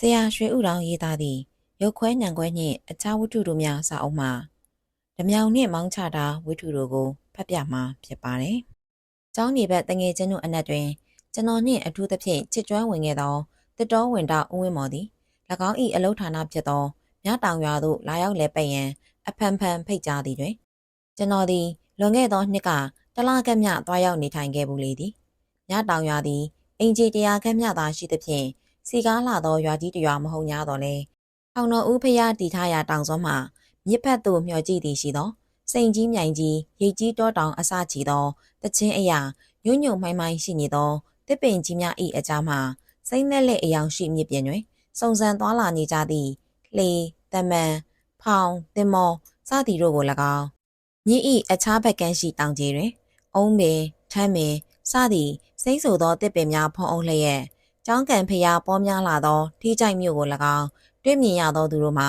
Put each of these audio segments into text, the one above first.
ဆရာရွှေဥတော်ရေးသားသည့်ရုပ်ခွဲညံခွဲနှင့်အခြားဝတ္ထုတို့များစာအုပ်မှာဓမြောင်နှင့်မောင်းချတာဝတ္ထုတို့ကိုဖတ်ပြမှာဖြစ်ပါတယ်။ကျောင်းနေဘက်တငယ်ချင်းတို့အနက်တွင်ကျွန်တော်နှင့်အထူးသဖြင့်ချစ်ကျွမ်းဝင်ခဲ့သောတစ်တော်ဝင်တော်ဦးဝင်းမော်သည်၎င်း၏အလုဌာနဖြစ်သောမြတောင်ရွာသို့လာရောက်လဲပက်ရန်အဖန်ဖန်ဖိတ်ကြားသည်တွင်ကျွန်တော်သည်လွန်ခဲ့သောနှစ်ကတလားကက်မြသွားရောက်နေထိုင်ခဲ့ဘူးလေသည်မြတောင်ရွာသည်အင်ဂျီတရားကက်မြသာရှိသဖြင့် စီကားလာသောရွာကြီးတစ်ရွာမဟုတ်냐တော့လေထောင်တော်ဦးဖျားတည်ထားရာတောင်စွန်းမှမြစ်ဖက်သို့မျှော်ကြည့်သည်ရှိသောစိန်ကြီးမြိုင်ကြီးရိတ်ကြီးတောတောင်အစချီသောတချင်းအရာညွညွမိုင်းမိုင်းရှိနေသောတစ်ပင်ကြီးများ၏အကြားမှစိမ့်သက်လက်အယောင်ရှိမြစ်ပြင်တွင်စုံစံသွားလာနေကြသည့်လှေတမန်ဖောင်တင်မောစသည်တို့ကို၎င်းမြစ်၏အခြားဘက်ကမ်းရှိတောင်ကြီးတွင် အုံးပင်ထမ်းပင်စသည်စိမ့်ဆိုသောတစ်ပင်များဖုံးအုပ်လျက် ကျောင်းကန်ဖျားပေါများလာသောထိကြိုက်မြို့ကို၎င်းတွေ့မြင်ရသောသူတို့မှာ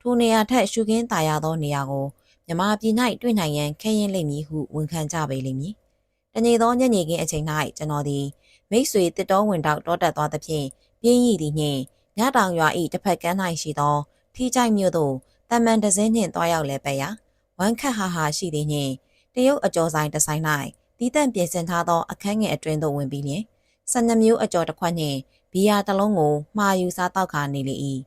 ထိုနေရာထက်ရှုခင်းသာရသောနေရာကိုမြမပြည်၌တွေ့နိုင်ရန်ခဲရင်လိမ့်မည်ဟုဝန်ခံကြပေလိမ့်မည်။တနေ့သောညနေခင်းအချိန်၌ကျွန်တော်သည်မိတ်ဆွေတစ်တော်ဝင်တောက်တောတက်သွားသဖြင့်ပြင်းရည်သည်နှင့်ညတောင်ရွာ၏တစ်ဖက်ကမ်း၌ရှိသောထိကြိုက်မြို့သို့တမန်တစင်းနှင့်တွားရောက်လဲပဲရာဝမ်းခတ်ဟာဟာရှိသည်နှင့်တရုတ်အကျော်ဆိုင်တစ်ဆိုင်၌တီးတန့်ပြင်ဆင်ထားသောအခန်းငယ်အတွင်သို့ဝင်ပြီးလျင် ဆန္ဒမျိုးအကျော်တစ်ခွက်နှင့်ဘီယာတစ်လုံးကိုမှာယူစားတောက်ခါနေလေ၏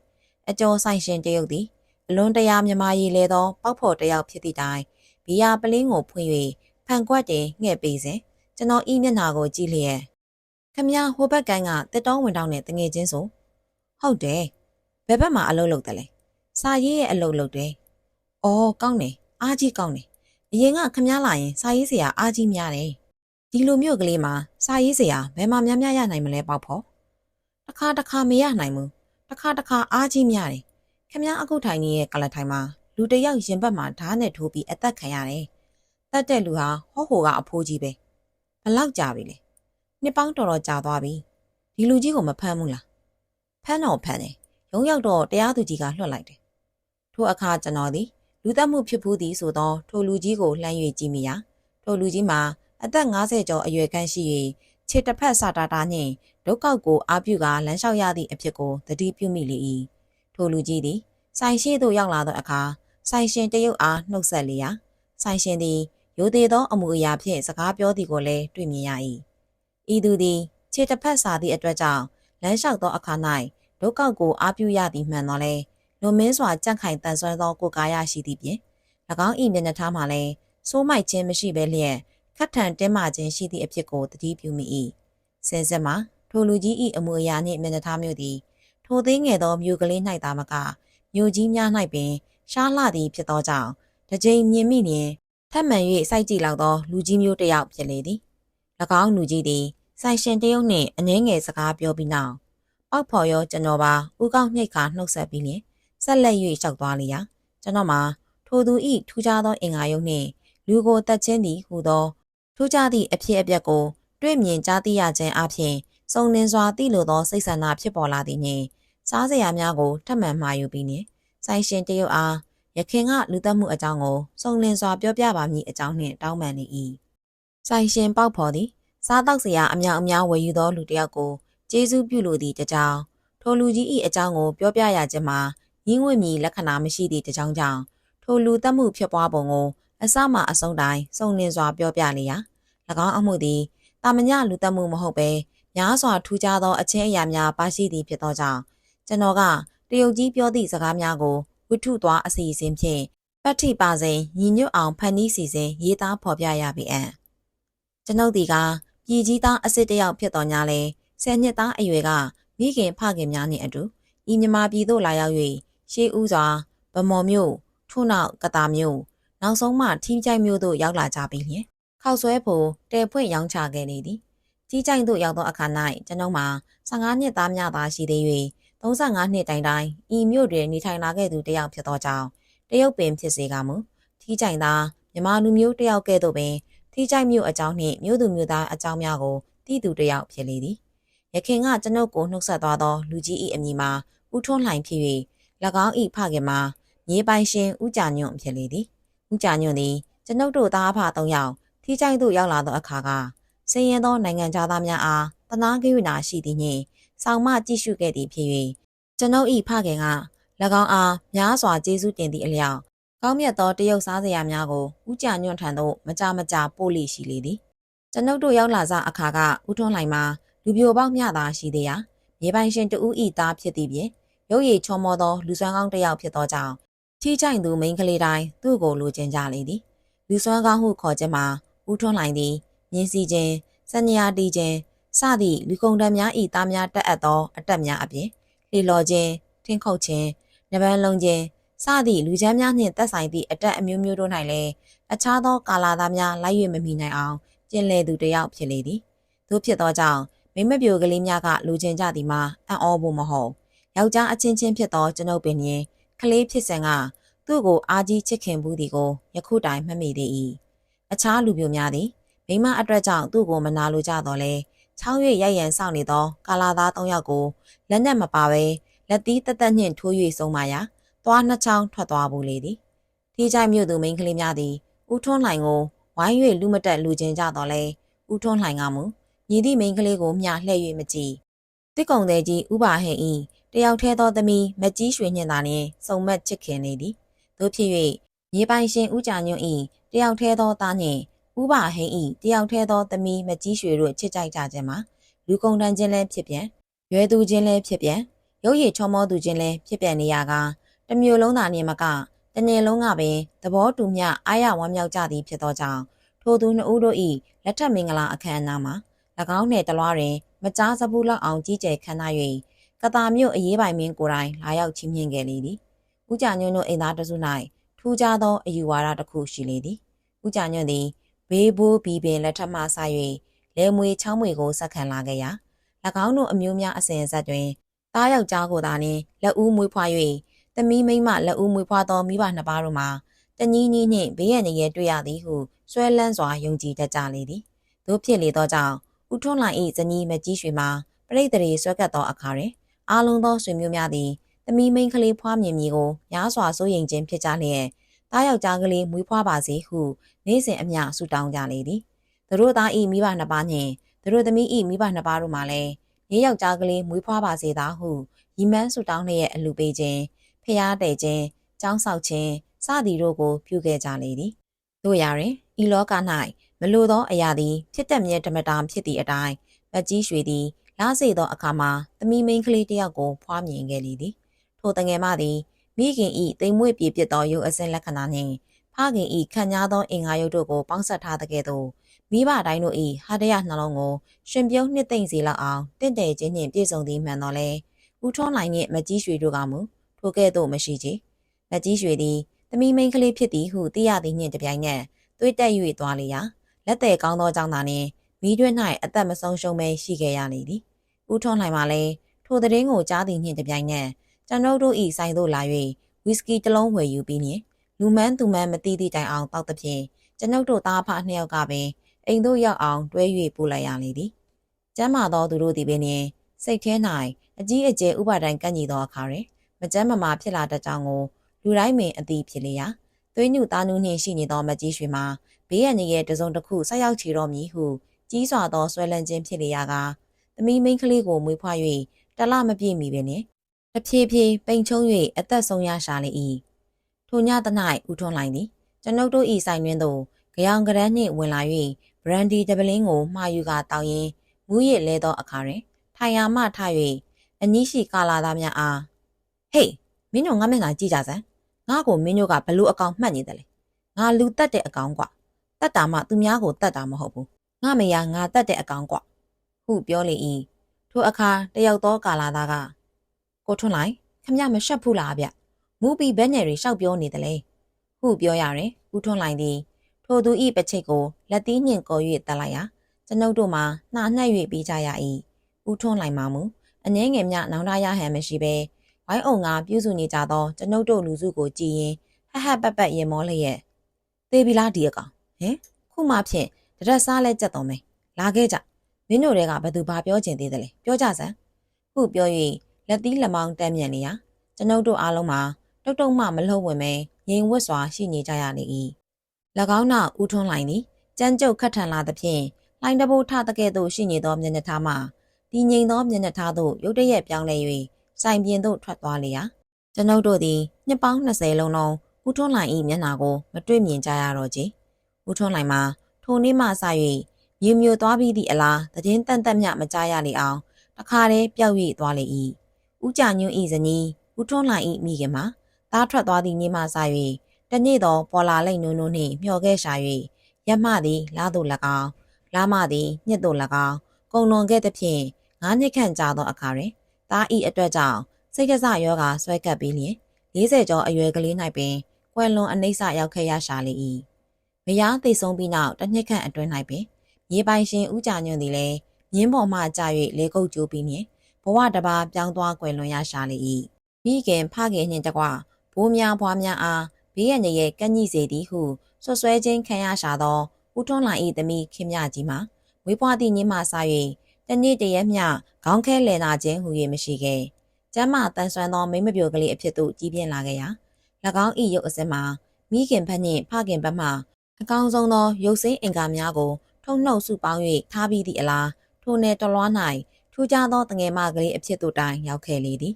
အကျော်ဆိုင်ရှင်တရုတ်သည်အလွန်တရာမြမရည်လေသောပေါက်ဖော်တယောက်ဖြစ်သည့်တိုင်ဘီယာပလင်းကိုဖွင့်၍ဖန်ကွက်တင်ငှဲ့ပေးစဉ်ကျွန်တော်ဤမျက်နှာကိုကြည့်လျက်ခမရဟိုဘက်ကန်းကတက်တောင်းဝင်တောင်းနဲ့တငယ်ချင်းဆိုဟုတ်တယ်ဘယ်ဘက်မှာအလုပ်လုပ်တယ်လဲစာရေးရဲ့အလုပ်လုပ်တယ်အော်ကောင်းတယ်အားကြီးကောင်းတယ်အရင်ကခမရလာရင်စာရေးစရာအားကြီးများတယ် ဒီလိုမျိုးကလေးမှာစာရေးစရာဘယ်မှာများများရနိုင်မလဲပေါက်ဖို့တခါတခါမရနိုင်ဘူးတခါတခါအားကြီးများတယ်ခမရအခုထိုင်နေတဲ့ကလထိုင်မှာလူတယောက်ရင်ဘတ်မှာဓာတ်နဲ့ထိုးပြီးအသက်ခံရတယ်တတ်တဲ့လူဟာဟောဟိုကအဖိုးကြီးပဲဘလောက်ကြာပြီလဲနှစ်ပေါင်းတော်တော်ကြာသွားပြီဒီလူကြီးကိုမဖမ်းဘူးလားဖမ်းတော့ဖမ်းတယ်ရုံးရောက်တော့တရားသူကြီးကလွှတ်လိုက်တယ်ထိုအခါကျွန်တော်သည်လူသက်မှုဖြစ်ဖူးသည်ဆိုသောထိုလူကြီးကိုလှမ်း၍ကြည့်မိရာထိုလူကြီးမှာ အသက်50ကျော်အရွယ်ခန့်ရှိ၍ခြေတစ်ဖက်စာတာတာနှင့်ဒုက္ခောက်ကိုအာပြုကာလမ်းလျှောက်ရသည့်အဖြစ်ကိုသတိပြုမိလေ၏ထိုလူကြီးသည်ဆိုင်ရှိသို့ရောက်လာသောအခါဆိုင်ရှင်တရုတ်အားနှုတ်ဆက်လျာဆိုင်ရှင်သည်ရိုသေသောအမှုအရာဖြင့်စကားပြောသည်ကိုလည်းတွေ့မြင်ရ၏ဤသူသည်ခြေတစ်ဖက်စာသည့်အတွက်ကြောင့်လမ်းလျှောက်သောအခါ၌ဒုက္ခောက်ကိုအာပြုရသည်မှန်တော်လဲလွန်မင်းစွာကြန့်ခိုင်တန်ဆွမ်းသောကိုယ်ကာယရှိသည့်ဖြင့်၎င်း၏မျက်နှာထားမှာလည်းစိုးမိုက်ခြင်းမရှိဘဲလျက် ခတ်ထန်တင်းမာခြင်းရှိသည့်အဖြစ်ကိုတတိပြုမိ၏စင်စစ်မှာထိုလူကြီး၏အမူအရာနှင့်မျက်နှာထားမျိုးသည်ထိုသေးငယ်သောမြို့ကလေး၌သာမကမြို့ကြီးများ၌ပင် ရှားလှသည်ဖြစ်သောကြောင့်တစ်ကြိမ်မြင်မိလျင်ထပ်မံ၍စိုက်ကြည့်လောက်သောလူကြီးမျိုးတစ်ယောက်ဖြစ်လေသည်၎င်းလူကြီးသည်ဆိုင်ရှင်တရုတ်နှင့်အနှဲငယ်စကားပြောပြီးနောက်ပောက်ဖော်ရောကျွန်တော်ပါဥကောက်နှိတ်ခါနှုတ်ဆက်ပြီးလျင်ဆက်လက်၍လျှောက်သွားလျာကျွန်တော်မှာထိုသူဤထူးခြားသောအင်္ဂါယုတ်နှင့်လူကိုတတ်ချင်းသည်ဟူသော ထူးခြားသည့်အဖြစ်အပျက်ကိုတွေ့မြင်ကြားသိရခြင်းအပြင်စုံလင်စွာသိလိုသောစိတ်ဆန္ဒဖြစ်ပေါ်လာသည်နှင့်စားစရာများကိုထပ်မံမှာယူပြီးနှင့်ဆိုင်ရှင်တရုတ်အားရခင်ကလူသက်မှုအကြောင်းကိုစုံလင်စွာပြောပြပါမည်အကြောင်းနှင့်တောင်းပန်နေ၏ဆိုင်ရှင်ပေါက်ဖော်သည်စားတောက်စရာအများအများဝယ်ယူသောလူတစ်ယောက်ကိုကျေးဇူးပြုလိုသည့်တကြောင်ထိုလူကြီး၏အကြောင်းကိုပြောပြရခြင်းမှာရင်းဝင့်မီလက္ခဏာမရှိသည့်တကြောင်ကြောင့်ထိုလူသက်မှုဖြစ်ပွားပုံကို အစမှအဆုံးတိုင်းစုံလင်စွာပြောပြလျာ၎င်းအမှုသည်တာမညလူသက်မှုမဟုတ်ပဲများစွာထူးခြားသောအချင်းအရာများပါရှိသည်ဖြစ်သောကြောင့်ကျွန်တော်ကတရုတ်ကြီးပြောသည့်စကားများကိုဝိထုသွားအစီအစဉ်ဖြင့်ပတ်ထိပါစဉ်ညီညွတ်အောင်ဖန်တီးစီစဉ်ရေးသားဖော်ပြရပြီအံ့ကျွန်ုပ်ဒီကပြည်ကြီးသားအစ်စ်တယောက်ဖြစ်တော်ညာလဲဆယ်နှစ်သားအရွယ်ကမိခင်ဖခင်များနှင့်အတူဤမြမာပြည်သို့လာရောက်၍ရှေးဦးစွာဗမော်မြို့ထို့နောက်ကတာမြို့ နောက်ဆုံးမှထီးကြိုက်မြို့သို့ရောက်လာကြပြီလျင်ခောက်ဆွဲဖို့တဲဖွင့်ရောင်းချခဲ့လေသည်ကြီးကြိုက်သို့ရောက်သောအခါ၌ကျွန်ုပ်မှာ15နှစ်သားများသာရှိသေး၍35နှစ်တိုင်တိုင်ဤမြို့တွင်နေထိုင်လာခဲ့သူတယောက်ဖြစ်သောကြောင့်တရုတ်ပင်ဖြစ်စေကမူထီးကြိုက်သာမြမလူမျိုးတယောက်ကဲ့သို့ပင်ထီးကြိုက်မြို့အကြောင်းနှင့်မြို့သူမြို့သားအကြောင်းများကိုသိသူတယောက်ဖြစ်လေသည်ရခင်ကကျွန်ုပ်ကိုနှုတ်ဆက်သွားသောလူကြီး၏အမည်မှာဦးထွန်းလှိုင်ဖြစ်၍၎င်း၏ဖခင်မှာမြေပိုင်ရှင်ဦးကြညွန့်ဖြစ်လေသည် ဦးကြညွန့်သည်ကျွန်ုပ်တို့သားအဖ၃ယောက်ထီးကြိုက်သို့ရောက်လာသောအခါကဆင်းရဲသောနိုင်ငံသားများအားတနာကိဝနာရှိသည်နှင့်ဆောင်မကြည့်ရှုခဲ့သည်ဖြစ်၍ကျွန်ုပ်ဤဖခင်က၎င်းအားများစွာကျေးဇူးတင်သည့်အလျောက်ကောင်းမြတ်သောတရုတ်စားစရာများကိုဥကြညွန့်ထံသို့မကြမကြပို့လိရှိလေသည်ကျွန်ုပ်တို့ရောက်လာစအခါကဥထွန်းလှိုင်မှာလူပြိုပေါက်မျှသာရှိသေးရာမြေပိုင်ရှင်တဦးဤသားဖြစ်သည့်ဖြင့်ရုပ်ရည်ချောမောသောလူစွမ်းကောင်းတစ်ယောက်ဖြစ်သောကြောင့် ထိချိုင်သူမိန်းကလေးတိုင်းသူ့ကိုလိုချင်ကြလေသည်လူစွမ်းကောင်းဟုခေါ်ခြင်းမှာဥထွန်းလှိုင်သည်မြင်းစီခြင်းစัญญာတီခြင်းစသည့်လူကုန်တန်းများဤသားများတက်အပ်သောအတက်များအပြင်လေလော်ခြင်းထင်းခုတ်ခြင်းနဗန်းလုံးခြင်းစသည့်လူချမ်းများနှင့်သက်ဆိုင်သည့်အတက်အမျိုးမျိုးတို့၌လည်းအခြားသောကာလာသားများလိုက်၍မမီနိုင်အောင်ကျင်လည်သူတစ်ယောက်ဖြစ်လေသည်သို့ဖြစ်သောကြောင့်မိမပြိုကလေးများကလူချင်းကြသည်မှာအံ့ဩဖို့မဟုတ်ယောက်ျားအချင်းချင်းဖြစ်သောကျွန်ုပ်ပင်ရင် ကလေးဖြစ်စဉ်ကသူ့ကိုအားကြီးချစ်ခင်ဘူးသည်ကိုယခုတိုင်မှတ်မိသေး၏အခြားလူမျိုးများသည်မိမအတွက်ကြောင့်သူ့ကိုမနာလိုကြတော့လဲချောင်း၍ရိုက်ရန်စောင့်နေသောကာလာသား၃ယောက်ကိုလက်နက်မပါဘဲလက်သီးတက်တက်နှင့်ထိုး၍ဆုံးမရာသွားနှစ်ချောင်းထွက်သွားဘူးလေသည်ထိချိုက်မြို့သူမိန်းကလေးများသည်ဦးထွန်းလှိုင်ကိုဝိုင်း၍လူမတက်လူချင်းကြတော့လဲဦးထွန်းလှိုင်ကမူညီသည့်မိန်းကလေးကိုမျှလှည့်၍မကြည့်တစ်ကုံသေးကြီးဥပါဟင်ဤ တယောက်ထဲသောသမီးမကြီးရွှေညင်သာနှင့်စုံမက်ချစ်ခင်နေသည်တို့ဖြစ်၍မြေပိုင်ရှင်ဦးကြညွန့်ဤတယောက်ထဲသောသားနှင့်ဥပါဟင်ဤတယောက်ထဲသောသမီးမကြီးရွှေတို့ချစ်ကြိုက်ကြခြင်းမှာလူကုန်တန်းခြင်းလည်းဖြစ်ပြန်ရွယ်သူခြင်းလည်းဖြစ်ပြန်ရုပ်ရည်ချောမောသူခြင်းလည်းဖြစ်ပြန်နေရကားတမျိုးလုံးသာနေမကတနေ့လုံးကပင်သဘောတူမျှအားရဝမ်းမြောက်ကြသည်ဖြစ်သောကြောင့်ထိုသူနှစ်ဦးတို့၏လက်ထက်မင်္ဂလာအခမ်းအနားမှာ၎င်းနှင့်တလွားတွင် မကြားစဘူးလောက်အောင်ကြီးကျယ်ခမ်းနား၍ ကတာမြို့အရေးပိုင်မင်းကိုယ်တိုင်လာရောက်ချီးမြှင့်ခဲ့လေသည်။ဦးကြညွန့်တို့အိမ်သားတစု၌ထူးခြားသောအယူဝါဒတစ်ခုရှိလေသည်။ဦးကြညွန့်သည်ဘေးဘိုးဘီပင်လက်ထက်မှဆ၍လဲမွေချောင်းမွေကိုဆက်ခံလာခဲ့ရာ၎င်းတို့အမျိုးများအစဉ်အဆက်တွင်သားယောက်ျားကိုသာနှင့်လက်ဦးမွေးဖွား၍သမီးမိန်းမလက်ဦးမွေးဖွားသောမိဘနှစ်ပါးတို့မှာတညီးညီးနှင့်ဘေးရန်ရဲတွေ့ရသည်ဟုဆွဲလန်းစွာယုံကြည်တတ်ကြလေသည်တို့ဖြစ်လေသောကြောင့်ဦးထွန်းလှိုင်၏ဇနီးမကြီးရွှေမှာပရိသေတွေဆွဲကပ်သောအခါတွင် အားလုံးသောဆွေမျိုးများသည်သမီးမိန်းကလေးဖွားမြင်မည်ကိုများစွာစိုးရိမ်ခြင်းဖြစ်ကြလျက်တားယောက်ျားကလေးမွေးဖွားပါစေဟုနေ့စဉ်အမျှဆုတောင်းကြလေသည်သူတို့သား၏မိဘနှစ်ပါးနှင့်သူတို့သမီး၏မိဘနှစ်ပါးတို့မှလည်းနေ့ယောက်ျားကလေးမွေးဖွားပါစေသာဟုရီမန်းဆုတောင်းလျက်အလူပေးခြင်းဖျားတဲ့ခြင်းចောင်းဆောက်ခြင်းစသည်တို့ကိုပြုခဲ့ကြလေသည်တို့ရရင်ဤလောက၌မလိုသောအရာသည်ဖြစ်တတ်မြဲဓမ္မတာဖြစ်သည့်အတိုင်းမကြီးရွှေသည် လားစေသောအခါမှာသမီးမိန်းကလေးတစ်ယောက်ကိုဖွားမြင်ခဲ့လေသည်ထိုတငယ်မသည်မိခင်ဤတိမ်မွေ့ပြေပြစ်သောရုပ်အစင်းလက္ခဏာနှင့်ဖခင်ဤခံညားသောအင်္ဂါရုပ်တို့ကိုပေါင်းစပ်ထားတဲ့ကဲ့သို့မိဘတိုင်းတို့ဤဟာတရနှလုံးကိုရှင်ပြုံးနှစ်သိမ့်စေလောက်အောင်တင့်တယ်ခြင်းနှင့်ပြည့်စုံသည်မှန်တော်လဲဦးထွန်းနိုင်နှင့်မကြီးရွှေတို့ကမူထိုကဲ့သို့မရှိချေမကြီးရွှေသည်သမီးမိန်းကလေးဖြစ်သည်ဟုသိရသည်နှင့်တပြိုင်နက်သွေးတက်၍သွားလေရာလက်သည်ကောင်းသောကြောင့်သာနှင့် မိတွင်း၌အသက်မဆုံးရှုံးပဲရှိခဲ့ရလေသည်ဦးထွန်းနိုင်မှလည်းထိုသတင်းကိုကြားသည်နှင့်တပြိုင်နက်ကျွန်ုပ်တို့ဤဆိုင်သို့လာ၍ဝီစကီတစ်လုံးဝယ်ယူပြီးနှင့်လူမန်းသူမန်းမသိသည့်တိုင်အောင်တောက်သဖြင့်ကျွန်ုပ်တို့သားဖနှစ်ယောက်ကပင်အိမ်သို့ရောက်အောင်တွဲ၍ပို့လိုက်ရလေသည်ကျမ်းမာသောသူတို့သည်ပင်စိတ်ထဲ၌အကြီးအကျယ်ဥပါဒံကန့်ညီသောအခါတွင်မကျမ်းမမာဖြစ်လာတတ်ကြောင်းကိုလူတိုင်းပင်အသိဖြစ်လေရာသွေးညှသားနူးနှင့်ရှိနေသောမကြီးရွှေမှာဘေးရန်ရဲ့တစုံတစ်ခုဆက်ရောက်ချီတော်မူဟု ကြီးစွာသောဆွဲလန်းခြင်းဖြစ်လေရာကသမီးမိန်းကလေးကိုမွေးဖွား၍တလမပြည့်မီပင်နှင့်တဖြည်းဖြည်းပိန်ချုံ၍အသက်ဆုံးရရှာလေ၏ထိုညတ၌ဥထွန်းလိုက်သည်ကျွန်ုပ်တို့ဤဆိုင်တွင်သို့ကြောင်ကရန်းနှင့်ဝင်လာ၍ဘရန်ဒီတပလင်းကိုမှာယူကာတောင်းရင်မူးရစ်လဲသောအခါတွင်ထိုင်ယာမှထ၍အနီးရှိကာလာသားများအားဟေးမင်းတို့ငါမျက်နှာကြည့်ကြစမ်းငါ့ကိုမင်းတို့ကဘလို့အကောင်မှတ်နေတယ်လေငါလူတက်တဲ့အကောင်ကွာတက်တာမှသူများကိုတက်တာမဟုတ်ဘူး ငါမယားငါတက်တဲ့အကောင်ကွာဟုပြောလေ၏ထိုအခါတယောက်သောကာလာသားကကိုထွန်းလိုက်ခမရမရှက်ဘူးလားဗျမူပီဘက်နယ်တွေရှောက်ပြောနေတယ်လေဟုပြောရရင်ဦးထွန်းလိုက်သည်ထိုသူဤပချိတ်ကိုလက်သီးညင်ကော်၍တက်လိုက်ရာကျွန်ုပ်တို့မှာနှာနှက်၍ပြီးကြရ၏ဦးထွန်းလိုက်မှမူအငဲငယ်မြနောင်တရဟန်မရှိဘဲဝိုင်းအောင်ကပြုစုနေကြသောကျွန်ုပ်တို့လူစုကိုကြည်ရင်ဟဟပက်ပက်ရင်မောလျက်သေးပြီလားဒီအကောင်ဟင်ခုမှဖြင့် တရက်စားလဲကြက်တော်မယ်လာခဲ့ကြမင်းတို့တွေကဘသူဘာပြောချင်သေးတယ်လဲပြောကြစမ်းခုပြော၍လက်သီးလက်မောင်းတက်မြန်နေရကျွန်ုပ်တို့အားလုံးမှာတုတ်တုံမှမလှုပ်ဝင်ပဲငြိမ်ဝတ်စွာရှိနေကြရလေ၏၎င်းနောက်ဦးထွန်းလိုက်သည်ကြမ်းကြုတ်ခတ်ထန်လာသဖြင့်လှိုင်းတဘိုးထတဲ့ကဲ့သို့ရှိနေသောမျက်နှာထားမှတည်ငြိမ်သောမျက်နှာထားသို့ရုတ်တရက်ပြောင်းလဲ၍စိုင်ပြင်သို့ထွက်သွားလေရာကျွန်ုပ်တို့သည်နှစ်ပေါင်း20လုံးလုံးဦးထွန်းလိုင်၏မျက်နှာကိုမတွေ့မြင်ကြရတော့ကြဦးထွန်းလိုင်မှာ ထိုနေ့မှစ၍မြေမျိုးသွားပြီးသည့်အလားတည်င်းတန်တက်မြမကြားရလေအောင်တခါတည်းပျောက်၍သွားလေ၏ဦးကြညွန့်၏ဇနီးဦးထွန်းလိုင်၏မိခင်မှာသားထွက်သွားသည့်နေ့မှစ၍တနေ့သောပေါ်လာလိမ့်နုံနုံနှင့်မျှော်ခဲ့ရှာ၍ရမသည်လာသို့၎င်းလာမသည်ညစ်သို့၎င်းကုံလွန်ခဲ့သဖြင့်ငါးနှစ်ခန့်ကြာသောအခါတွင်သားဤအတွက်ကြောင့်စိတ်ကစားယောဂါဆွဲကပ်ပြီးလျင်40ကျော်အရွယ်ကလေး၌ပင်ကွယ်လွန်အနှိမ့်ဆရောက်ခဲ့ရရှာလေ၏ မယားသိဆုံးပြီးနောက်တစ်နှစ်ခန့်အတွင်း၌ပင်မြေပိုင်ရှင်ဦးကြညွန့်သည်လည်းမြင်းပေါ်မှကြာ၍လေကုတ်ကျိုးပြီးမြင်ဘဝတစ်ပါးပြောင်းသွားကွယ်လွန်ရရှာလေ၏မိခင်ဖခင်နှင့်တကွဘိုးများဘွားများအားဘေးရန်ရဲ့ကန့်ညိစေသည်ဟုဆွဆွဲခြင်းခံရရှာသောဦးထွန်းလိုင်၏သမီးခင်မြကြီးမှာဝေးပွားသည့်ညမှစ၍တနေ့တရက်မျှခေါင်းခဲလည်နာခြင်းဟူ၍မရှိခဲ့ကျမ်းမာတန်ဆွမ်းသောမိမပြိုကလေးအဖြစ်သို့ကြီးပြင်းလာခဲ့ရာ၎င်း၏ရုပ်အစစ်မှာမိခင်ဘက်နှင့်ဖခင်ဘက်မှ အကောင်းဆုံးသောရုပ်စိမ်းအင်္ကာများကို ထုံနှုတ်စုပေါင်း၍ထားပြီးသည့်အလားထိုနယ်တလွား၌ထူးခြားသောတငယ်မကလေးအဖြစ်သို့တိုင်ရောက်ခဲ့လေသည်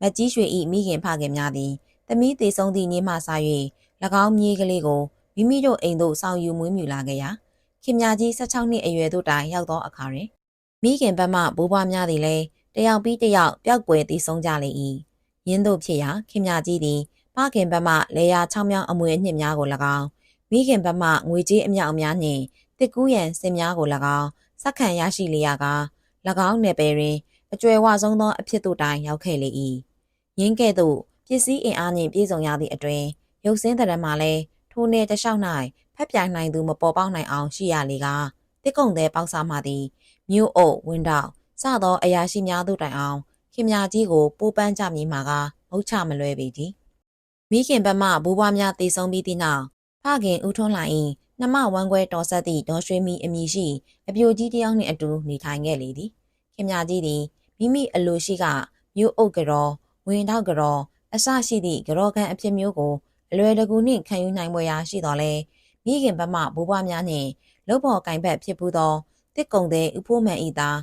မကြီးရွှေ၏မိခင်ဖခင်များသည်သမီးသေးဆုံးသည့်နေ့မှစ၍၎င်းမြေးကလေးကိုမိမိတို့အိမ်သို့ဆောင်ယူမွေးမြူလာခဲ့ရာခင်များကြီး16နှစ်အရွယ်သို့တိုင်ရောက်သောအခါတွင်မိခင်ဘက်မှဘိုးဘွားများသည်လည်းတယောက်ပြီးတယောက်ပျောက်ကွယ်တည်ဆုံးကြလေ၏ရင်းတို့ဖြစ်ရာခင်များကြီးသည်ဖခင်ဘက်မှလေယာ6မြောင်းအမွေအနှစ်များကို၎င်း မိခင်ဘက်မှငွေကြေးအမြောက်အများနှင့်တစ်ကူးရန်စင်များကို၎င်းစက္ကန့်ရရှိလျာက၎င်းနယ်ပယ်တွင်အကျွယ်ဝဆုံးသောအဖြစ်တို့တိုင်ရောက်ခဲ့လေ၏ရင်းကဲ့သို့ပစ္စည်းအင်အားနှင့်ပြည့်စုံရသည့်အတွင်ရုပ်စင်းတရံမှာလည်းထိုနယ်တလျှောက်၌ဖက်ပြိုင်နိုင်သူမပေါ်ပေါက်နိုင်အောင်ရှိရလေကတစ်ကုံသေးပေါက်စားမှသည်မြို့အုပ်ဝင်းတောက်စသောအရာရှိများတို့တိုင်အောင်ခင်မြကြီးကိုပိုးပန်းကြမည်မှာကမုတ်ချမလွဲပေကြီးမိခင်ဘက်မှဘိုးဘွားများတည်ဆုံးပြီးသည့်နောက် ဖခင်ဦးထွန်းလိုင်၏နှမဝမ်းခွဲတော်ဆက်သည့်ဒေါ်ရွှေမီအမည်ရှိအပြိုကြီးတယောက်နှင့်အတူနေထိုင်ခဲ့လေသည်ခင်မြကြီးသည်မိမိအလိုရှိကမြို့အုပ်ကြောဝင်တောက်ကြောအစရှိသည့်ကြောကန်အဖြစ်မျိုးကိုအလွယ်တကူနှင့်ခံယူနိုင်ပွဲရာရှိတော်လဲမိခင်ဘက်မှဘိုးဘွားများနှင့်လုတ်ပေါ်ကင်ဘက်ဖြစ်ပူးသောတစ်ကုံတဲ့ဥဖိုးမှန်ဤသား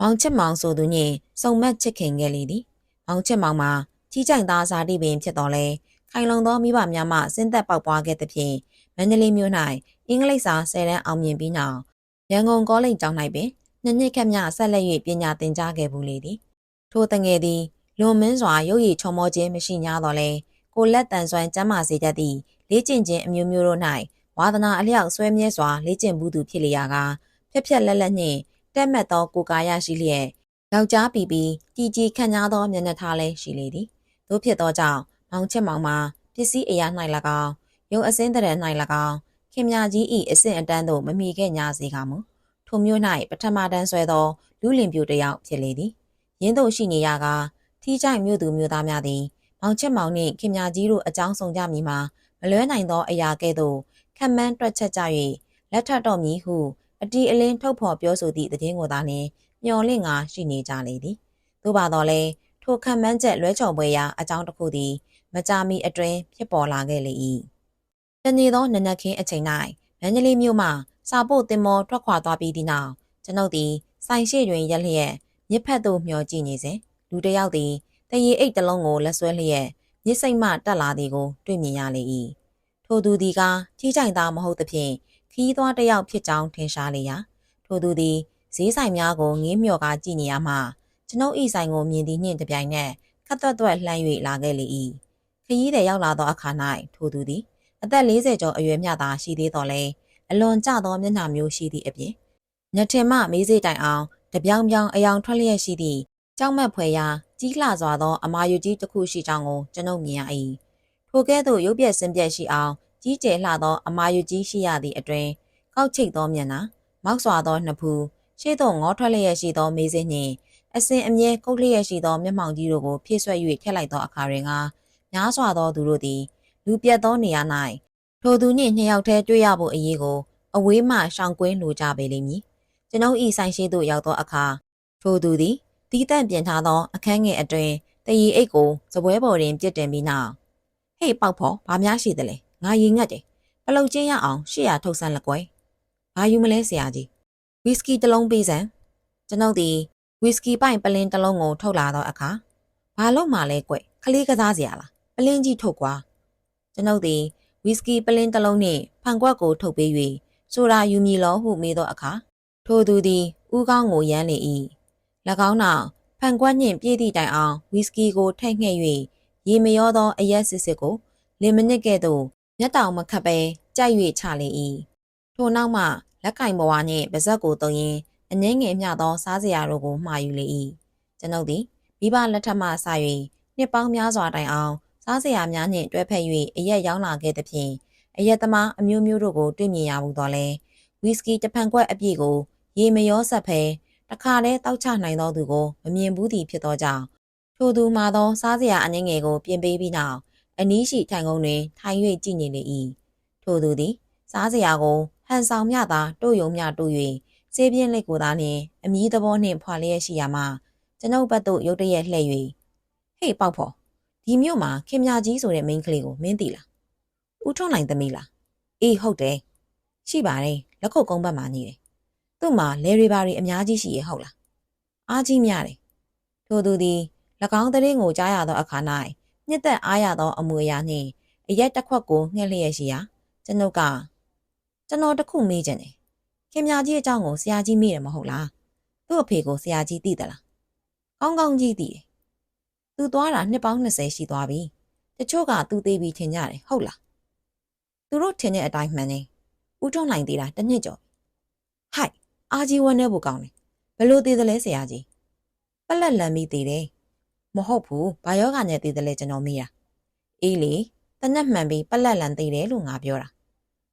မောင်ချစ်မောင်ဆိုသူနှင့်စုံမက်ချစ်ခင်ခဲ့လေသည်မောင်ချစ်မောင်မှာကြီးကြိုင်သားစာတိပင်ဖြစ်တော်လဲ ခိုင်လုံသောမိဘများမှစဉ်သက်ပေါက်ပွားခဲ့သဖြင့်မန္တလေးမြို့၌အင်္ဂလိပ်စာဆယ်တန်းအောင်မြင်ပြီးနောက်ရန်ကုန်ကောလိပ်ကျောင်း၌ပင်နှစ်နှစ်ခန့်မြဆက်လက်၍ပညာသင်ကြားခဲ့ဘူးလေသည်ထိုတငယ်သည်လွန်မင်းစွာရုပ်ရည်ချုံမောခြင်းမရှိ냐တော့လဲကိုလက်တန်ဆွမ်းကျမ်းမာစေတတ်သည့်လေ့ကျင့်ခြင်းအမျိုးမျိုးတို့၌ဝါသနာအလျောက်ဆွဲမြဲစွာလေ့ကျင့်မှုသူဖြစ်လျာကဖြက်ဖြက်လက်လက်နှင့်တက်မှတ်သောကိုယ်ကာယရှိလျက်ယောက်ျားပီပီကြည်ကြည်ခံညာသောမျက်နှာထားလည်းရှိလေသည်တို့ဖြစ်သောကြောင့် မောင်ချက်မောင်မှာပစ္စည်းအရာ၌၎င်းရုံအစင်းတဲ့၌၎င်းခင်မြကြီးဤအဆင့်အတန်းသို့မမီခဲ့냐စေကမူထိုမျိုး၌ပထမတန်းဆွဲသောလူလင်ပြူတယောက်ဖြစ်လေသည်ရင်းတို့ရှိနေရကထီးချိုင်မြို့သူမြို့သားများသည်မောင်ချက်မောင်နှင့်ခင်မြကြီးတို့အကြောင်းဆောင်ကြမည်မှာမလွဲနိုင်သောအရာကဲ့သို့ခံမှန်းတွက်ချက်ကြ၍လက်ထပ်တော်မည်ဟုအတီအလင်းထုတ်ဖော်ပြောဆိုသည့်တည်င်းကိုသာလျှင်မျော်လင့်ငါရှိနေကြလေသည်သို့ပါတော့လဲထိုခံမှန်းချက်လွဲချော်ပွဲရာအကြောင်းတစ်ခုသည် မကြာမီအတွင်းဖြစ်ပေါ်လာခဲ့လေ၏တနေ့သောနနက်ခင်းအချိန်၌မန္တလေးမြို့မှစာပို့တင်မောထွက်ခွာသွားပြီးသည့်နောက်ကျွန်ုပ်သည်ဆိုင်ရှိတွင်ရက်လျက်မြစ်ဖက်သို့မျှော်ကြည့်နေစဉ်လူတစ်ယောက်သည်တရေအိတ်တစ်လုံးကိုလက်ဆွဲလျက်မြစ်စိတ်မှတက်လာသည်ကိုတွေ့မြင်ရလေ၏ထိုသူသည်ကကြီးကြိုင်သားမဟုတ်သဖြင့်ခီးသွားတစ်ယောက်ဖြစ်ကြောင်းထင်ရှားလေရာထိုသူသည်ဈေးဆိုင်များကိုငေးမြော်ကားကြည့်နေရမှကျွန်ုပ်ဤဆိုင်ကိုမြင်သည်နှင့်တပြိုင်နက်ခတ်သွက်သွက်လှမ်း၍လာခဲ့လေ၏ ခရီးသည်ရောက်လာသောအခါ၌ထိုသူသည်အသက်40ကျော်အရွယ်မျှသာရှိသေးတော်လဲအလွန်ကျသောမျက်နှာမျိုးရှိသည့်အပြင်ညထင်မှမေးစေးတိုင်အောင်တပြောင်ပြောင်အယောင်ထွက်လျက်ရှိသည့်ကြောက်မက်ဖွယ်ရာကြီးလှစွာသောအမာယူကြီးတစ်ခုရှိကြောင်းကိုကျွန်ုပ်မြင်ရ၏ထိုကဲ့သို့ရုပ်ပြက်စင်ပြက်ရှိအောင်ကြီးကျယ်လှသောအမာယူကြီးရှိရသည့်အတွင်ကောက်ချိတ်သောမျက်နှာမောက်စွာသောနှစ်ဖူးရှေ့သို့ငေါထွက်လျက်ရှိသောမေးစေးနှင့်အစင်အမြဲကုတ်လျက်ရှိသောမျက်မှောင်ကြီးတို့ကိုဖြည့်ဆွက်၍ထည့်လိုက်သောအခါတွင်က များစွာသောသူတို့သည်လူပြတ်သောနေရာ၌ထိုသူနှင့်နှစ်ယောက်တည်းတွေ့ရဖို့အရေးကိုအဝေးမှရှောင်ကွင်းလိုကြပေလိမ့်မည်ကျွန်ုပ်ဤဆိုင်ရှိသို့ရောက်သောအခါထိုသူသည်တီးတန့်ပြင်ထားသောအခန်းငယ်အတွင်တရီအိတ်ကိုစပွဲပေါ်တွင်ပြစ်တင်ပြီးနောက်ဟေ့ပေါက်ဖော်ဘာများရှိသလဲငါရင်ငတ်တယ်ပလုတ်ချင်းရအောင်ရှေ့ရထုတ်ဆန်းလက်ကွယ်ဘာယူမလဲဆရာကြီးဝီစကီတစ်လုံးပေးစမ်းကျွန်ုပ်သည်ဝီစကီပိုင်ပလင်းတစ်လုံးကိုထုတ်လာသောအခါဘာလို့မှလဲကွကလေးကစားစရာလား ပလင်းကြီးထုတ်ကွာကျွန်ုပ်သည်ဝီစကီပလင်းတစ်လုံးနှင့်ဖန်ကွက်ကိုထုတ်ပေး၍ဆိုတာယူမည်လောဟုမေးသောအခါထိုသူသည်ဥကောင်းကိုရမ်းလေ၏၎င်းနောက်ဖန်ကွက်နှင့်ပြည့်သည့်တိုင်အောင်ဝီစကီကိုထိတ်ငှဲ့၍ရေမရောသောအရက်စစ်စစ်ကိုလင်မနစ်ကဲ့သို့မျက်တောင်မခတ်ပဲကြိုက်၍ချလေ၏ထိုနောက်မှလက်ကင်ဘဝနှင့်ပါဇက်ကိုတုံရင်အငင်းငယ်မျှသောစားစရာတို့ကိုမှာယူလေ၏ကျွန်ုပ်သည်မိဘလက်ထက်မှစ၍နှစ်ပေါင်းများစွာတိုင်အောင် စားစရာများနှင့်တွဲဖက်၍အရက်ရောင်းလာခဲ့သဖြင့်အရက်သမားအမျိုးမျိုးတို့ကိုတွေ့မြင်ရမှုတော့လဲဝီစကီတဖန်ခွက်အပြည့်ကိုရေမရောဆက်ဖဲတခါတည်းတောက်ချနိုင်သောသူကိုမမြင်ဘူးသည်ဖြစ်သောကြောင့်ထိုသူမှာသောစားစရာအနှင်းငယ်ကိုပြင်ပေးပြီးနောက်အနီးရှိထိုင်ကုန်းတွင်ထိုင်၍ကြည့်နေလေ၏ထိုသူသည် စားစရာကိုဟန်ဆောင်မြသာတို့ယုံမြတို့၍စေးပြင်းလက်ကိုသာနှင့်အမီးသဘောနှင့်ဖွာလျက်ရှိရမှကျွန်ုပ်ဘက်သို့ရုတ်တရက်လှည့်၍ဟေ့ပေါက်ဖော် ဒီမြို့မှာခင်မြကြီးဆိုတဲ့မိန်းကလေးကိုမင်းသိလားဦးထွန်းနိုင်သမီးလားအေးဟုတ်တယ်ရှိပါတယ်လက်ခုပ်ကုန်းဘက်မှာနေတယ်သူ့မှာလဲရီပါရီအများကြီးရှိရဟုတ်လားအားကြီးများတယ်ထို့သူသည်၎င်းသတင်းကိုကြားရသောအခါ၌ညက်သက်အားရသောအမွေအရာနှင့်အရက်တစ်ခွက်ကိုငှက်လျက်ရှိရာကျွန်ုပ်ကကျွန်တော်တခုမေးချင်တယ်ခင်မြကြီးအကြောင်းကိုဆရာကြီးမေးတယ်မဟုတ်လားသူ့အဖေကိုဆရာကြီးသိသလားကောင်းကောင်းကြီးသိတယ် သူသွားတာနှစ်ပေါင်း20ရှိသွားပြီတချို့ကသူသေးပြီထင်ကြတယ်ဟုတ်လားသူတို့ထင်တဲ့အတိုင်းမှန်နေဦးထွန်းနိုင်သေးတာတစ်နှစ်ကျော်ဟိုက်အာကြီးဝန်းနေဖို့ကောင်းတယ်ဘယ်လိုသေးသလဲဆရာကြီးပလက်လန်ပြီးသေးတယ်မဟုတ်ဘူးဘာယောဂနဲ့သေးတယ်လဲကျွန်တော်မေးတာအေးလေတနက်မှန်ပြီးပလက်လန်သေးတယ်လို့ငါပြောတာ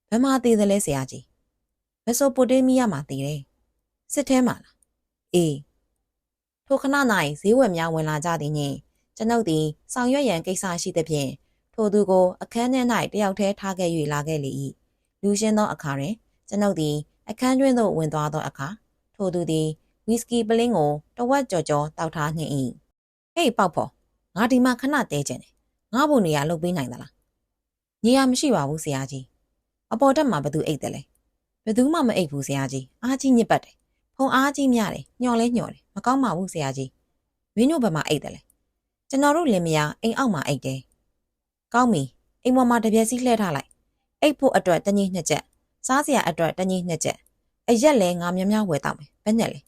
ဘယ်မှာသေးတယ်လဲဆရာကြီးမက်ဆိုပိုတေးမီးယားမှာသေးတယ်စစ်ထဲမှာလားအေးထိုခဏ၌ဈေးဝယ်များဝင်လာကြသည်နှင့် ကျွန်ုပ်သည်ဆောင်ရွက်ရန်ကိစ္စရှိသဖြင့်ထိုသူကိုအခန်းထဲ၌တယောက်တည်းထားခဲ့၍လာခဲ့လေ၏လူရှင်းသောအခါတွင်ကျွန်ုပ်သည်အခန်းတွင်သို့ဝင်သွားသောအခါထိုသူသည်ဝီစကီပလင်းကိုတဝက်ကြော်ကြော်တောက်ထားနှင့်၏ဟေးပေါက်ဖော်ငါဒီမှာခဏတဲကျင်တယ်ငါ့ဘုံနေရလုတ်ပေးနိုင်သလားညီရမရှိပါဘူးဆရာကြီးအပေါ်တက်မှာဘသူအိတ်တယ်လဲဘသူမှမအိတ်ဘူးဆရာကြီးအားကြီးညစ်ပတ်တယ်ဖုံအားကြီးများတယ်ညှော်လဲညှော်တယ်မကောင်းပါဘူးဆရာကြီးမင်းတို့ဘယ်မှာအိတ်တယ်လဲ ကျွန်တော်တို့လင်မယားအိမ်အောက်မှာအိတ်တယ်ကောင်းပြီအိမ်ပေါ်မှာတပြက်စီးလှည့်ထားလိုက်အိတ်ဖို့အတွက်တညီနှစ်ချက်စားစရာအတွက်တညီနှစ်ချက်အရက်လဲငါများများဝယ်တော့မယ်ဘယ်နဲ့လဲ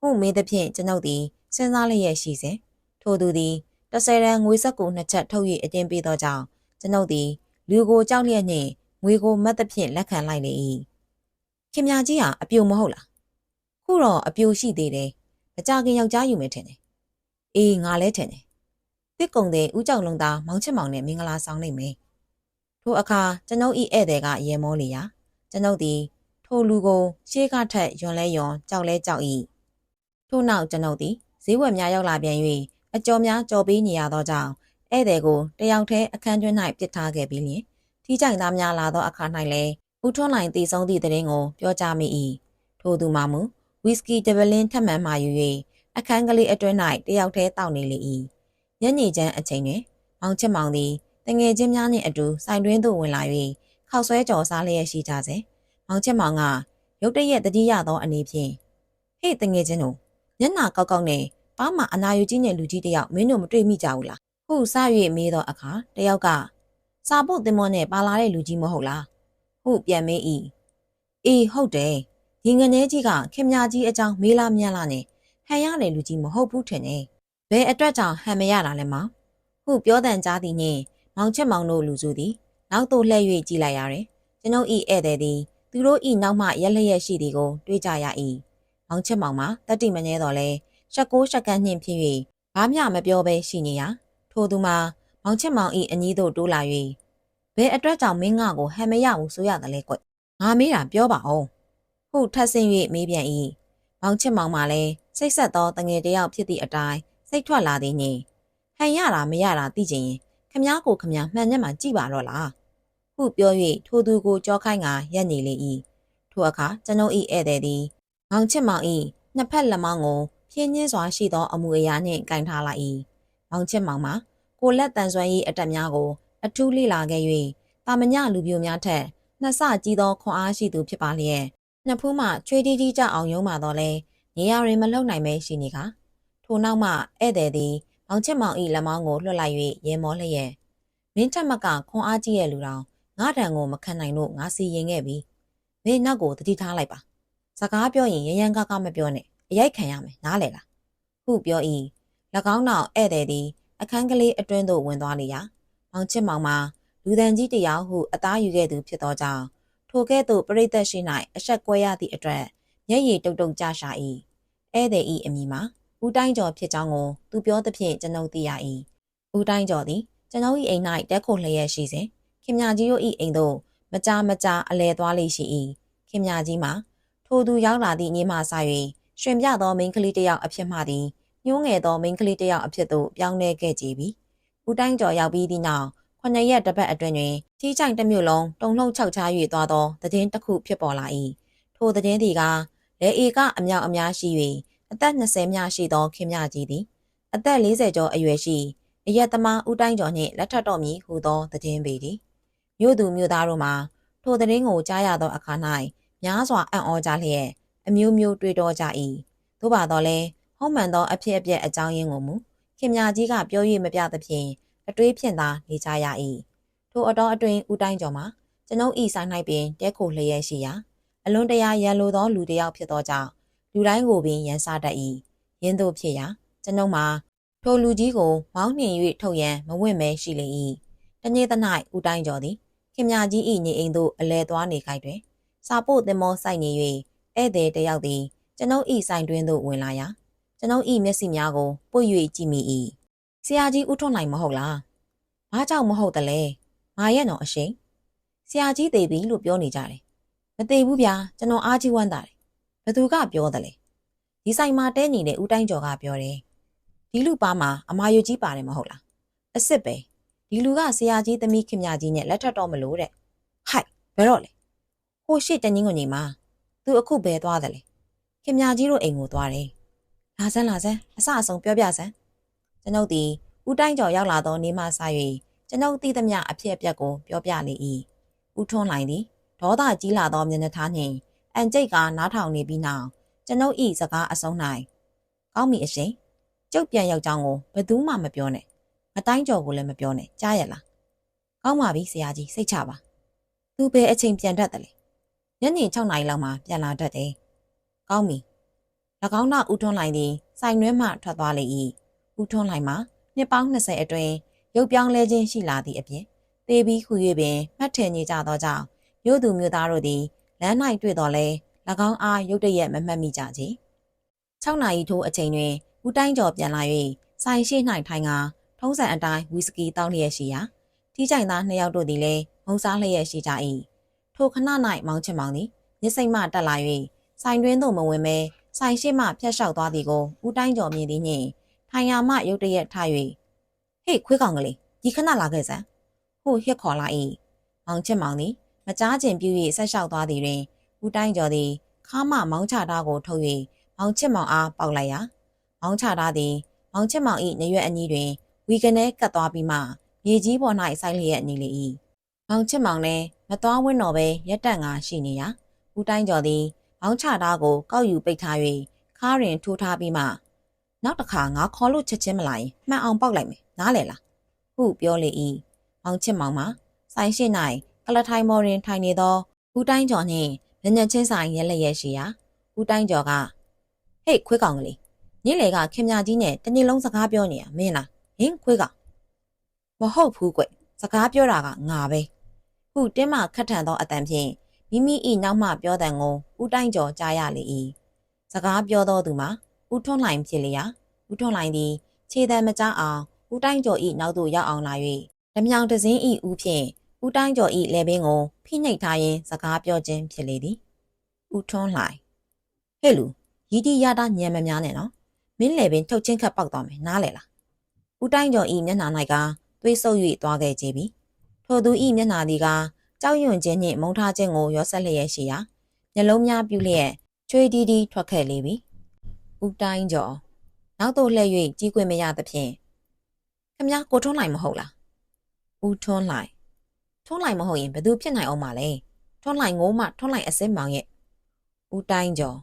ဟုတ်မေးသဖြင့်ကျွန်ုပ်သည်စဉ်းစားလျက်ရှိစဉ်ထိုသူသည်တစ်ဆယ်တန်းငွေဆက်ကိုနှစ်ချက်ထုတ်၍အတင်းပေးသောကြောင့်ကျွန်ုပ်သည်လူကိုကြောက်လျက်နှင့်ငွေကိုမတ်သဖြင့်လက်ခံလိုက်လေ၏ခင်မြကြီးဟာအပြိုမဟုတ်လားခုတော့အပြိုရှိသေးတယ်မကြခင်ယောက်ျားယူမယ်ထင်တယ်အေးငါလဲထင်တယ် တစ်ကုံတဲ့ဦးကြောင်လုံးသားမောင်ချစ်မောင်နဲ့မင်္ဂလာဆောင်နိုင်မယ်ထိုအခါကျွန်ုပ်ဤဧည့်သည်ကရေမောလျာကျွန်ုပ်သည်ထိုလူကိုရှေးကထက်ယွန်လဲယွန်ကြောက်လဲကြောက်၏ထို့နောက်ကျွန်ုပ်သည်ဈေးဝယ်များရောက်လာပြန်၍အကျော်များကြော်ပေးနေရသောကြောင့်ဧည့်သည်ကိုတယောက်တည်းအခန်းတွင်း၌ပစ်ထားခဲ့ပြီးလျှင်ထီးကြိုင်သားများလာသောအခါ၌လည်းဦးထွန်းနိုင်တည်ဆုံးသည့်တရင်ကိုပြောကြားမိ၏ထို့သူမှမူဝီစကီတဘလင်းထပ်မံမှယူ၍အခန်းကလေးအတွင်း၌တယောက်တည်းတောက်နေလေ၏ ညနေချမ်းအချိန်တွင်မောင်ချစ်မောင်သည်တငယ်ချင်းများနှင့်အတူဆိုင်တွင်းသို့ဝင်လာ၍ခောက်ဆွဲကြော်စားလျက်ရှိကြစဉ်မောင်ချစ်မောင်ကရုတ်တရက်တတိယသောအနေဖြင့်ဟေ့တငယ်ချင်းတို့မျက်နာကောက်ကောက်နဲ့ပါမအနာယူကြီးနဲ့လူကြီးတယောက်မင်းတို့မတွေ့မိကြဘူးလားခုစ၍မေးသောအခါတယောက်ကစာပုတ်သင်္ဘောနဲ့ပါလာတဲ့လူကြီးမဟုတ်လားဟုတ်ပြန်မေး၏အေးဟုတ်တယ်ဒီငနေကြီးကခင်မြကြီးအကြောင်းမေးလာမြန်လာနဲ့ဟန်ရတဲ့လူကြီးမဟုတ်ဘူးထင်တယ်ဘ ယ်အတွက်ကြောင့်ဟန်မရတာလဲမောင်ဟုတ်ပြောတန်ကြားသည်နှင့်မောင်ချက်မောင်တို့လူစုသည် နောက်သို့လှည့်၍ကြည့်လိုက်ရတယ်ကျွန်ုပ်ဤဧည့်သည်သည်သူတို့ဤနောက်မှရက်လျက်ရှိသည်ကိုတွေးကြရ၏မောင်ချက်မောင်မှာတတိမငဲတော်လဲရှက်ကိုရှက်ကန်းနှင့်ဖြစ်၍ဘာမျှမပြောဘဲရှိနေရာထိုသူမှာမောင်ချက်မောင်ဤအညီးသို့တိုးလာ၍ဘယ်အတွက်ကြောင့်မင်းငါကိုဟန်မရဘူးဆိုရတယ်လဲကွငါမေးတာပြောပါအောင်ဟုတ်ထပ်ဆင်း၍မေးပြန်၏မောင်ချက်မောင်မှာလဲစိတ်ဆက်သောတငယ်တယောက်ဖြစ်သည့်အတိုင်း စိတ်ထွက်လာသည်နှင့်ဟန်ရတာမရတာသိချင်ရင်ခမားကိုခမားမှန်ညက်မှကြည့်ပါတော့လားဟုပြော၍ထိုသူကိုကြောခိုင်းကရက်နေလေ၏ထိုအခါကျွန်ုပ်၏ဧည့်သည်သည်မောင်ချစ်မောင်၏နှစ်ဖက်လက်မောင်းကိုဖြင်းညင်းစွာရှိသောအမူအရာနှင့်ကင်ထားလိုက်၏မောင်ချစ်မောင်မှာကိုလက်တန်ဆွမ်း၏အတက်များကို အထူးလေ့လာခဲ့၍တာမညလူပြိုများထက်နှစ်ဆကြီးသောခွန်အားရှိသူဖြစ်ပါလျက်နှစ်ဖူးမှချွေးတီးတီးကြအောင်ယုံမှတော့လဲနေရာတွင်မလုံနိုင်မဲရှိနေက ထိုနောက်မှဧည့်သည်သည်မောင်ချစ်မောင်ဤလက်မောင်းကိုလွှတ်လိုက်၍ရေမောလျက်မင်းထက်မကခွန်အားကြီးရဲ့လူတော်ငါတံကိုမခံနိုင်လို့ငါစီရင်ခဲ့ပြီမင်းနောက်ကိုတတိထားလိုက်ပါစကားပြောရင်ရရန်ကားကားမပြောနဲ့အရိုက်ခံရမယ်နားလေလားဟုပြော၏၎င်းနောက်ဧည့်သည်သည်အခန်းကလေးအတွင်းသို့ဝင်သွားလေရာမောင်ချစ်မောင်မှာလူတန်ကြီးတယောက်ဟုအသားယူခဲ့သူဖြစ်သောကြောင့်ထိုကဲ့သို့ပရိသတ်ရှိ၌အဆက်ကွဲရသည့်အတွက်မျက်ရည်တုတ်တုတ်ကြရှာ၏ဧည့်သည်၏အမိမှာ ဦးတိုင်းကျော်ဖြစ်ကြောင်းကိုသူပြောသဖြင့်ကျွန်ုပ်သိရ၏ဦးတိုင်းကျော်သည်ကျွန်ုပ်၏အိမ်၌တက်ခုလျက်ရှိစဉ်ခင်မြကြီးတို့၏အိမ်သို့မကြာမကြာအလဲသွားလေရှိ၏ခင်မြကြီးမှာထိုသူရောက်လာသည့်နေ့မှစ၍ရှင်ပြသောမိန်းကလေးတစ်ယောက်အဖြစ်မှသည်ညှိုးငယ်သောမိန်းကလေးတစ်ယောက်အဖြစ်သို့ပြောင်းလဲခဲ့ကြပြီဦးတိုင်းကျော်ရောက်ပြီးသည့်နောက်ခုနှစ်ရက်တစ်ပတ်အတွင်းတွင်ကြီးချိုင်တစ်မျိုးလုံးတုံလှုပ်ခြောက်ခြား၍သွားသောသတင်းတစ်ခုဖြစ်ပေါ်လာ၏ထိုသတင်းသည်ကလေအေကအမြောက်အများရှိ၍ အသက်20မြရှိသောခင်မြကြီးသည်အသက်40ကျော်အရွယ်ရှိအရက်သမားဦးတိုင်းကျော်နှင့်လက်ထပ်တော်မူဟူသောသတင်းပေသည်မြို့သူမြို့သားတို့မှာထိုသတင်းကိုကြားရသောအခါ၌များစွာအံ့ဩကြလျက်အမျိုးမျိုးတွေးတောကြ၏သို့ပါတော့လဲဟုတ်မှန်သောအဖြစ်အပျက်အကြောင်းရင်းကိုမူခင်မြကြီးကပြော၍မပြသဖြင့်အတွေးဖြင့်သာနေကြရ၏ထိုအတော်အတွင်းဦးတိုင်းကျော်မှာကျွန်ုပ်ဤဆိုင်၌ပင်တဲခိုလျက်ရှိရာအလွန်တရာရန်လိုသောလူတစ်ယောက်ဖြစ်သောကြောင့် လူတိုင်းကိုပင်ရန်စားတတ်၏ရင်းတို့ဖြစ်ရာကျွန်ုပ်မှာထိုလူကြီးကိုမောင်းနှင်၍ထုတ်ရန်မဝင့်မဲရှိလေ၏တနေ့သ၌ဦးတိုင်းကျော်သည်ခင်မြကြီး၏နေအိမ်သို့အလဲသွားနေခိုက်တွင်စာပို့သင်မောစိုက်နေ၍ဧည့်သည်တစ်ယောက်သည်ကျွန်ုပ်ဤဆိုင်တွင်သို့ဝင်လာရာကျွန်ုပ်ဤမျက်စိများကိုပွတ်၍ကြည့်မိ၏ဆရာကြီးဦးထွန်းနိုင်မဟုတ်လားဘာကြောင့်မဟုတ်တလဲမာရဲ့နော်အရှိန်ဆရာကြီးသေးပြီလို့ပြောနေကြတယ်မသေးဘူးဗျာကျွန်တော်အားကြီးဝမ်းသာတယ် ဘသူကပြောတယ်လဲဒီဆိုင်မှာတဲနေတဲ့ဦးတိုင်းကျော်ကပြောတယ်ဒီလူပါမှာအမာယုကြီးပါတယ်မဟုတ်လားအစ်စ်ပဲဒီလူကဆရာကြီးသမီးခင်မြကြီးနဲ့လက်ထပ်တော့မလို့တဲ့ဟိုက်ဘယ်တော့လဲဟိုရှိတငင်းကိုညီမသူအခုဘယ်သွားတယ်လဲခင်မြကြီးတို့အိမ်ကိုသွားတယ်လာစမ်းလာစမ်းအဆအဆုံးပြောပြစမ်းကျွန်ုပ်ဒီဦးတိုင်းကျော်ရောက်လာသောနေ့မှစ၍ကျွန်ုပ်သိသမျှအဖြစ်အပျက်ကိုပြောပြလေ၏ဦးထွန်းလိုက်သည်ဒေါသကြီးလာသောမျက်နှာထားနှင့် အန်ကျိတ်ကနားထောင်နေပြီးနောက်ကျွန်ုပ်ဤစကားအဆုံး၌ကောင်းပြီအရှင်ကျုပ်ပြန်ရောက်ကြောင်းကိုဘယ်သူမှမပြောနဲ့မတိုင်းကျော်ကိုလည်းမပြောနဲ့ကြားရလားကောင်းပါပြီဆရာကြီးစိတ်ချပါသူဘယ်အချိန်ပြန်တတ်တယ်လဲညနေ6နာရီလောက်မှပြန်လာတတ်တယ်ကောင်းပြီ၎င်းကဦးထွန်းလိုက်သည်စိုင်နှွဲမှထွက်သွားလေ၏ဦးထွန်းလိုက်မှာနှစ်ပေါင်း20အတွင်းရုပ်ပြောင်းလဲခြင်းရှိလာသည့်အပြင်သေပြီးခု၍ပင်မှတ်ထင်နေကြသောကြောင့်မြို့သူမြို့သားတို့သည် လမ်း၌တွေ့တော်လဲ၎င်းအားရုတ်တရက်မမှတ်မိကြကြ6နာရီထိုးအချိန်တွင်ဦးတိုင်းကျော်ပြန်လာ၍ဆိုင်ရှိ၌ထိုင်ကထုံးစံအတိုင်းဝီစကီတောင်းလျက်ရှိရာထိကြိုင်သားနှစ်ယောက်တို့သည်လည်းမုံစားလျက်ရှိကြ၏ထိုခဏ၌မောင်ချင်မောင်သည်ညစိမ့်မှတက်လာ၍ဆိုင်တွင်သို့မဝင်မဲဆိုင်ရှိမှဖြတ်လျှောက်သွားသည်ကိုဦးတိုင်းကျော်မြင်သည်နှင့်ထိုင်ရမှရုတ်တရက်ထ၍ဟေ့ခွေးကောင်ကလေးဒီခဏလာခဲ့စမ်းဟိုဟစ်ခေါ်လာ၏မောင်ချစ်မောင်သည် မကြားကျင်ပြူ၍ဆက်လျှောက်သွားသည်တွင်ဦးတိုင်းကျော်သည်ခါမမောင်းချတာကိုထုတ်၍မောင်ချစ်မောင်အားပေါက်လိုက်ရာမောင်းချတာသည်မောင်ချစ်မောင်၏နေရွက်အနီးတွင်ဝီကနေကတ်သွားပြီးမှမြေကြီးပေါ်၌ဆိုက်လျက်နေလေ၏မောင်ချစ်မောင်လည်းမသွားဝင်းတော့ပဲရက်တက်ငါရှိနေရာဦးတိုင်းကျော်သည်မောင်းချတာကိုကောက်ယူပိတ်ထား၍ခါရင်ထိုးထားပြီးမှနောက်တစ်ခါငါခေါ်လို့ချက်ချင်းမလာရင်မှန်အောင်ပေါက်လိုက်မယ်နားလေလားဟုပြောလေ၏မောင်ချစ်မောင်မှာဆိုင်ရှိ၌ ကလထိုင်မော်ရင်ထိုင်နေသောဦးတိုင်းကျော်နှင့်ညညချင်းဆိုင်ရဲလျက်ရှိရာဦးတိုင်းကျော်ကဟေ့ခွေးကောင်ကလေးညစ်လေကခင်မြကြီးနဲ့တနေ့လုံးစကားပြောနေရမင်းလားဟင်ခွေးကောင်မဟုတ်ဘူးကွစကားပြောတာကငါပဲဟုတင်းမခတ်ထန်သောအတန်ဖြင့်မိမိ၏နောက်မှပြောတဲ့ကိုဦးတိုင်းကျော်ကြားရလေ၏စကားပြောသောသူမှာဦးထွန်းလှိုင်ဖြစ်လျာဦးထွန်းလှိုင်သည်ခြေတံမကြအောင်ဦးတိုင်းကျော်၏နောက်သို့ရောက်အောင်လာ၍ဓမြောင်တစင်း၏ဦးဖြင့် ဦးတိုင်းကျော်၏လေပင်ကိုဖိနှိပ်ထားရင်းစကားပြောခြင်းဖြစ်လေသည်ဦးထွန်းလှိုင်ဟဲ့လူရီတီရတာညံမများနဲ့နော်မင်းလေပင်ထုတ်ချင်းခတ်ပေါက်သွားမယ်နားလေလားဦးတိုင်းကျော်၏မျက်နှာ၌ကသွေးဆုပ်၍သွားခဲ့ကြပြီထိုသူ၏မျက်နှာသည်ကကြောက်ရွံ့ခြင်းနှင့်မုန်းထားခြင်းကိုရောဆက်လျက်ရှိရာမျက်လုံးများပြူလျက်ချွေးတီးတီးထွက်ခဲ့လေပြီဦးတိုင်းကျော်နောက်သို့လှည့်၍ကြီးခွင့်မရသဖြင့်ခမကိုထွန်းလိုက်မဟုတ်လားဦးထွန်းလိုက် ထွန်းလိုက်မဟုတ်ရင်ဘယ်သူဖြစ်နိုင်အောင်မလဲထွန်းလိုက်ငိုးမှထွန်းလိုက်အစစ်မောင်ရဲ့ဦးတိုင်းကျော်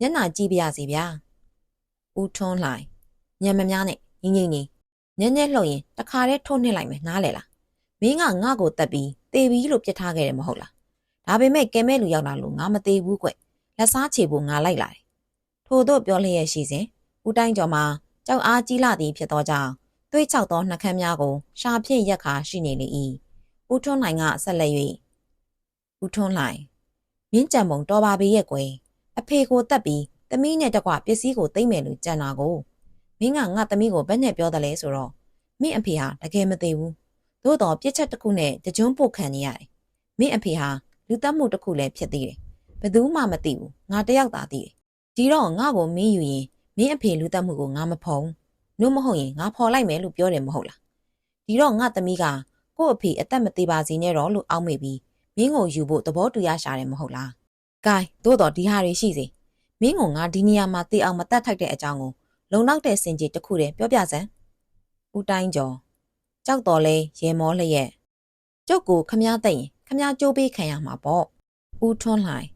မျက်နှာကြည့်ပြရစီဗျာဦးထွန်းလိုက်ညံမများနဲ့ငိမ့်ငိမ့်နေညက်ညက်လှုပ်ရင်တခါတည်းထုတ်နှစ်လိုက်မယ်နားလေလားမင်းကငါ့ကိုတက်ပြီးတေးပြီးလို့ပြစ်ထားခဲ့တယ်မဟုတ်လားဒါပေမဲ့ကဲမဲ့လူရောက်လာလို့ငါမသေးဘူးကွလက်စားချေဖို့ငါလိုက်လာတယ်ထို့သို့ပြောလျက်ရှိစဉ်ဦးတိုင်းကျော်မှာကြောက်အားကြီးလာသည်ဖြစ်သောကြောင့်သွေးချောက်သောနှကမ်းများကိုရှာဖြစ်ရက်ခါရှိနေလေ၏ ဦးထွန်းနိုင်ကဆက်လက်၍ဦးထွန်းနိုင်မင်းကြံပုံတော်ပါပေရဲ့ကွယ်အဖေကိုတက်ပြီးသမီးနဲ့တကွပစ္စည်းကိုသိမ့်မယ်လို့ကြံတာကိုမင်းကငါသမီးကိုဘယ်နဲ့ပြောတယ်လဲဆိုတော့မင်းအဖေဟာတကယ်မသေးဘူးသို့တော်ပြစ်ချက်တစ်ခုနဲ့တကြွန်းပုတ်ခံနေရတယ်မင်းအဖေဟာလူတက်မှုတစ်ခုလည်းဖြစ်သေးတယ်ဘယ်သူမှမသိဘူးငါတယောက်သာသိတယ်ဒီတော့ငါ့ကိုမင်းယူရင်မင်းအဖေလူတက်မှုကိုငါမဖုံးနို့မဟုတ်ရင်ငါဖော်လိုက်မယ်လို့ပြောတယ်မဟုတ်လားဒီတော့ငါသမီးက ကို့အဖေအသက်မသေးပါစေနဲ့တော့လို့အောက်မေ့ပြီးမင်းကိုယူဖို့သဘောတူရရှာတယ်မဟုတ်လား။ကဲသို့တော်ဒီဟာတွေရှိစေ။မင်းကငါဒီနေရာမှာတေးအောင်မတတ်ထိုက်တဲ့အကြောင်းကိုလုံလောက်တဲ့စင်ကြီးတစ်ခုတည်းပြောပြစမ်း။ဦးတိုင်းကျော်ကြောက်တော်လဲရေမောလျက်ကျုပ်ကိုခမားသိမ့်ရင်ခမားကြိုးပေးခံရမှာပေါ့။ဦးထွန်းလှိုင်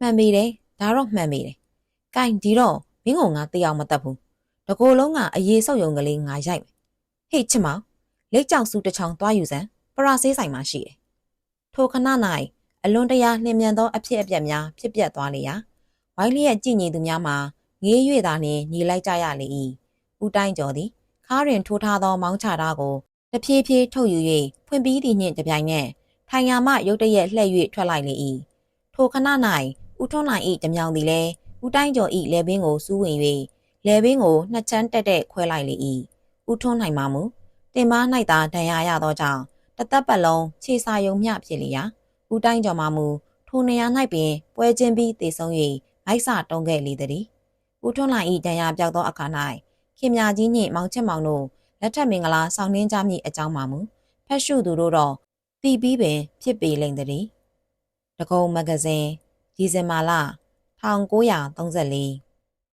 မှန်ပြီတယ်ဒါတော့မှန်ပြီတယ်။ကဲဒီတော့မင်းကငါတေးအောင်မတတ်ဘူး။တကိုယ်လုံးကအရေးဆောက်ယုံကလေးငါရိုက်မယ်။ဟေ့ချစ်မောင် လက်ကြောက်စုတစ်ချောင်းသွားယူစမ်းပရာဆေးဆိုင်မှာရှိတယ်။ထိုခဏ၌အလွန်တရာနှင်မြန်သောအဖြစ်အပျက်များဖြစ်ပျက်သွားလေရာဝိုင်းလျက်ကြည်ညီသူများမှာငေး၍သာနှင့်ညီလိုက်ကြရလေ၏။ဦးတိုင်းကျော်သည်ခါရင်ထိုးထားသောမောင်းချတာကိုတဖြည်းဖြည်းထုတ်ယူ၍ဖွင့်ပြီးသည့်နှင့်တပြိုင်နက်ထိုင်ယာမှရုတ်တရက်လှည့်၍ထွက်လိုက်လေ၏။ထိုခဏ၌ဦးထွန်းနိုင်၏တမြောင်သည်လည်းဦးတိုင်းကျော်၏လေဘင်းကိုစူးဝင်၍လေဘင်းကိုနှစ်ချမ်းတက်တက်ခွဲလိုက်လေ၏။ဦးထွန်းနိုင်မှမူ တင်မား၌သာဒဏ်ရာရသောကြောင့်တသက်ပတ်လုံးခြေစာယုံမျှဖြစ်လျာဦးတိုင်းကျော်မှမူထိုနေရာ၌ပင်ပွဲချင်းပြီးတည်ဆုံ၍မိုက်စာတုံးခဲ့လေသည်ဦးထွန်းလိုက်၏ဒဏ်ရာပြောက်သောအခါ၌ခင်မြကြီးနှင့်မောင်ချစ်မောင်တို့လက်ထက်မင်္ဂလာဆောင်နှင်းကြမည့်အကြောင်းမှမူဖက်ရှုသူတို့တော့တီးပြီးပင်ဖြစ်ပေလိမ့်သည်တကုံမဂဇင်းဒီဇင်ဘာလ1934